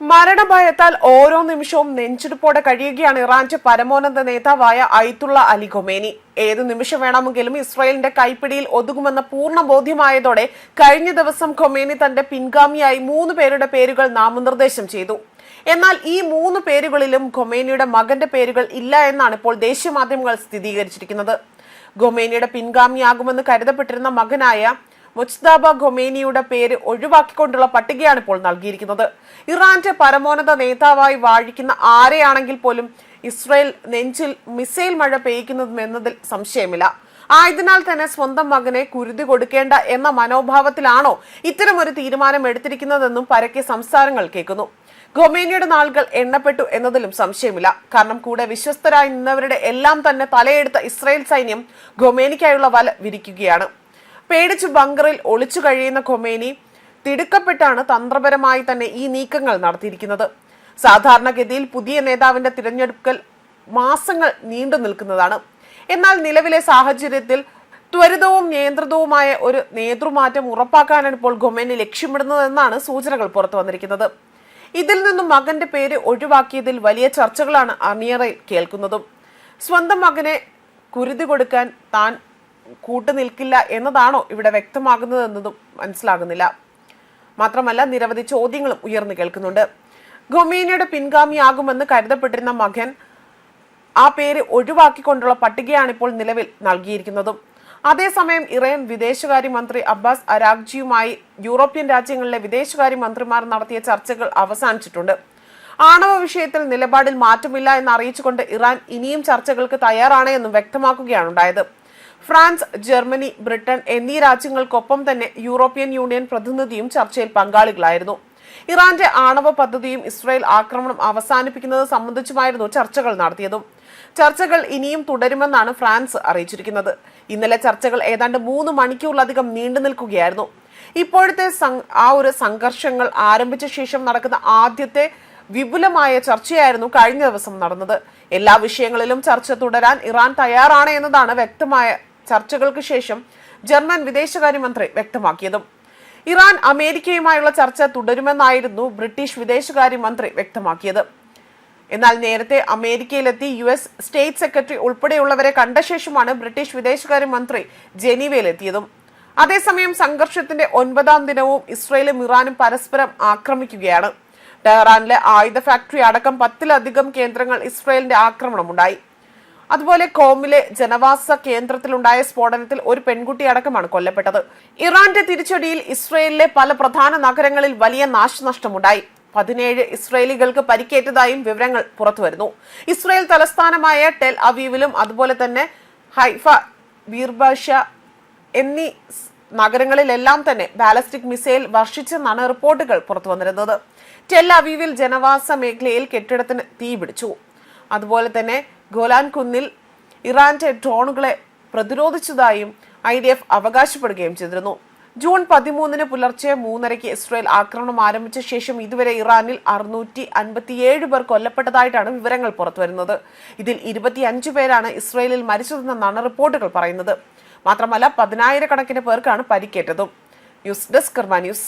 മരണഭയത്താൽ ഓരോ നിമിഷവും നെഞ്ചിടിപ്പോടെ കഴിയുകയാണ് ഇറാന്റെ പരമോന്നത നേതാവായ അയ്തുള്ള അലി ഖൊമേനി. ഏതു നിമിഷം വേണമെങ്കിലും ഇസ്രായേലിന്റെ കൈപ്പിടിയിൽ ഒതുങ്ങുമെന്ന പൂർണ ബോധ്യമായതോടെ കഴിഞ്ഞ ദിവസം ഖൊമേനി തന്റെ പിൻഗാമിയായി മൂന്ന് പേരുടെ പേരുകൾ നാമനിർദ്ദേശം ചെയ്തു. എന്നാൽ ഈ മൂന്ന് പേരുകളിലും ഖൊമേനിയുടെ മകന്റെ പേരുകൾ ഇല്ല എന്നാണ് ഇപ്പോൾ ദേശീയ മാധ്യമങ്ങൾ സ്ഥിരീകരിച്ചിരിക്കുന്നത്. ഖൊമേനിയുടെ പിൻഗാമിയാകുമെന്ന് കരുതപ്പെട്ടിരുന്ന മകനായ മുജ്താബ ഖൊമേനിയുടെ പേര് ഒഴിവാക്കിക്കൊണ്ടുള്ള പട്ടികയാണ് ഇപ്പോൾ നൽകിയിരിക്കുന്നത്. ഇറാന്റെ പരമോന്നത നേതാവായി വാഴിക്കുന്ന ആരെയാണെങ്കിൽ പോലും ഇസ്രയേൽ നെഞ്ചിൽ മിസൈൽ മഴ പെയ്യിക്കുന്നതും എന്നതിൽ സംശയമില്ല. ആയതിനാൽ തന്നെ സ്വന്തം മകനെ കുരുതി കൊടുക്കേണ്ട എന്ന മനോഭാവത്തിലാണോ ഇത്തരമൊരു തീരുമാനം എടുത്തിരിക്കുന്നതെന്നും പരക്കെ സംസാരങ്ങൾ കേൾക്കുന്നു. ഖൊമേനിയുടെ നാളുകൾ എണ്ണപ്പെട്ടു എന്നതിലും സംശയമില്ല. കാരണം കൂടെ വിശ്വസ്തരായി നിന്നവരുടെ എല്ലാം തന്നെ തലയെടുത്ത ഇസ്രായേൽ സൈന്യം ഖൊമേനിക്കായുള്ള വല വിരിക്കുകയാണ്. പേടിച്ചു ബങ്കറിൽ ഒളിച്ചു കഴിയുന്ന ഖൊമേനി തിടുക്കപ്പെട്ടാണ് തന്ത്രപരമായി തന്നെ ഈ നീക്കങ്ങൾ നടത്തിയിരിക്കുന്നത്. സാധാരണഗതിയിൽ പുതിയ നേതാവിന്റെ തിരഞ്ഞെടുക്കൽ മാസങ്ങൾ നീണ്ടു നിൽക്കുന്നതാണ്. എന്നാൽ നിലവിലെ സാഹചര്യത്തിൽ ത്വരിതവും നിയന്ത്രിതവുമായ ഒരു നേതൃമാറ്റം ഉറപ്പാക്കാനാണ് ഇപ്പോൾ ഖൊമേനി ലക്ഷ്യമിടുന്നതെന്നാണ് സൂചനകൾ പുറത്തു വന്നിരിക്കുന്നത്. ഇതിൽ നിന്നും മകന്റെ പേര് ഒഴിവാക്കിയതിൽ വലിയ ചർച്ചകളാണ് അണിയറയിൽ കേൾക്കുന്നതും. സ്വന്തം മകനെ കുരുതി കൊടുക്കാൻ താൻ കൂട്ടുനിൽക്കില്ല എന്നതാണോ ഇവിടെ വ്യക്തമാകുന്നതെന്നതും മനസ്സിലാകുന്നില്ല. മാത്രമല്ല നിരവധി ചോദ്യങ്ങളും ഉയർന്നു കേൾക്കുന്നുണ്ട്. ഖൊമേനിയുടെ പിൻഗാമിയാകുമെന്ന് കരുതപ്പെട്ടിരുന്ന മകൻ ആ പേര് ഒഴിവാക്കിക്കൊണ്ടുള്ള പട്ടികയാണ് ഇപ്പോൾ നിലവിൽ നൽകിയിരിക്കുന്നതും. അതേസമയം ഇറാൻ വിദേശകാര്യമന്ത്രി അബ്ബാസ് അരാഗ്ജിയുമായി യൂറോപ്യൻ രാജ്യങ്ങളിലെ വിദേശകാര്യമന്ത്രിമാർ നടത്തിയ ചർച്ചകൾ അവസാനിച്ചിട്ടുണ്ട്. ആണവ വിഷയത്തിൽ നിലപാടിൽ മാറ്റമില്ല എന്ന് അറിയിച്ചുകൊണ്ട് ഇറാൻ ഇനിയും ചർച്ചകൾക്ക് തയ്യാറാണ് എന്നും വ്യക്തമാക്കുകയാണ് ഉണ്ടായത്. ഫ്രാൻസ് ജർമ്മനി ബ്രിട്ടൻ എന്നീ രാജ്യങ്ങൾക്കൊപ്പം തന്നെ യൂറോപ്യൻ യൂണിയൻ പ്രതിനിധിയും ചർച്ചയിൽ പങ്കാളികളായിരുന്നു. ഇറാന്റെ ആണവ പദ്ധതിയും ഇസ്രായേൽ ആക്രമണം അവസാനിപ്പിക്കുന്നത് സംബന്ധിച്ചുമായിരുന്നു ചർച്ചകൾ നടത്തിയതും. ചർച്ചകൾ ഇനിയും തുടരുമെന്നാണ് ഫ്രാൻസ് അറിയിച്ചിരിക്കുന്നത്. ഇന്നലെ ചർച്ചകൾ ഏതാണ്ട് മൂന്ന് മണിക്കൂറിലധികം നീണ്ടു നിൽക്കുകയായിരുന്നു. ഇപ്പോഴത്തെ ആ ഒരു സംഘർഷങ്ങൾ ആരംഭിച്ച ശേഷം നടക്കുന്ന ആദ്യത്തെ വിപുലമായ ചർച്ചയായിരുന്നു കഴിഞ്ഞ ദിവസം നടന്നത്. എല്ലാ വിഷയങ്ങളിലും ചർച്ച തുടരാൻ ഇറാൻ തയ്യാറാണ് എന്നതാണ് വ്യക്തമായ ചർച്ചകൾക്ക് ശേഷം ജർമ്മൻ വിദേശകാര്യമന്ത്രി വ്യക്തമാക്കിയതും. ഇറാൻ അമേരിക്കയുമായുള്ള ചർച്ച തുടരുമെന്നായിരുന്നു ബ്രിട്ടീഷ് വിദേശകാര്യമന്ത്രി വ്യക്തമാക്കിയത്. എന്നാൽ നേരത്തെ അമേരിക്കയിലെത്തി യു എസ് സ്റ്റേറ്റ് സെക്രട്ടറി ഉൾപ്പെടെയുള്ളവരെ കണ്ട ശേഷമാണ് ബ്രിട്ടീഷ് വിദേശകാര്യമന്ത്രി ജനീവയിലെത്തിയതും. അതേസമയം സംഘർഷത്തിന്റെ ഒൻപതാം ദിനവും ഇസ്രയേലും ഇറാനും പരസ്പരം ആക്രമിക്കുകയാണ്. ടെഹ്റാനിലെ ആയുധ ഫാക്ടറി അടക്കം പത്തിലധികം കേന്ദ്രങ്ങൾ ഇസ്രയേലിന്റെ ആക്രമണമുണ്ടായി. അതുപോലെ കോമിലെ ജനവാസ കേന്ദ്രത്തിലുണ്ടായ സ്ഫോടനത്തിൽ ഒരു പെൺകുട്ടി അടക്കമാണ് കൊല്ലപ്പെട്ടത്. ഇറാന്റെ തിരിച്ചടിയിൽ ഇസ്രയേലിലെ പല പ്രധാന നഗരങ്ങളിൽ വലിയ നാശനഷ്ടമുണ്ടായി. പതിനേഴ് ഇസ്രയേലികൾക്ക് പരിക്കേറ്റതായും വിവരങ്ങൾ പുറത്തുവരുന്നു. ഇസ്രയേൽ തലസ്ഥാനമായ ടെൽ അവീവിലും അതുപോലെ തന്നെ ഹൈഫ ബീർബാഷ എന്നീ നഗരങ്ങളിലെല്ലാം തന്നെ ബാലസ്റ്റിക് മിസൈൽ വർഷിച്ചെന്നാണ് റിപ്പോർട്ടുകൾ പുറത്തു വന്നിരുന്നത് ടെൽ അവീവിൽ ജനവാസ മേഖലയിൽ കെട്ടിടത്തിന് തീപിടിച്ചു. അതുപോലെ തന്നെ ഗോലാൻ കുന്നിൽ ഇറാന്റെ ഡ്രോണുകളെ പ്രതിരോധിച്ചതായും ഐ ഡി എഫ് അവകാശപ്പെടുകയും ചെയ്തിരുന്നു. ജൂൺ പതിമൂന്നിന് പുലർച്ചെ മൂന്നരയ്ക്ക് ഇസ്രയേൽ ആക്രമണം ആരംഭിച്ച ശേഷം ഇതുവരെ ഇറാനിൽ അറുന്നൂറ്റി അൻപത്തിയേഴ് പേർ കൊല്ലപ്പെട്ടതായിട്ടാണ് വിവരങ്ങൾ പുറത്തുവരുന്നത്. ഇതിൽ ഇരുപത്തിയഞ്ച് പേരാണ് ഇസ്രയേലിൽ മരിച്ചതെന്നാണ് റിപ്പോർട്ടുകൾ പറയുന്നത്. മാത്രമല്ല പതിനായിരക്കണക്കിന് പേർക്കാണ് പരിക്കേറ്റതും. News desk news.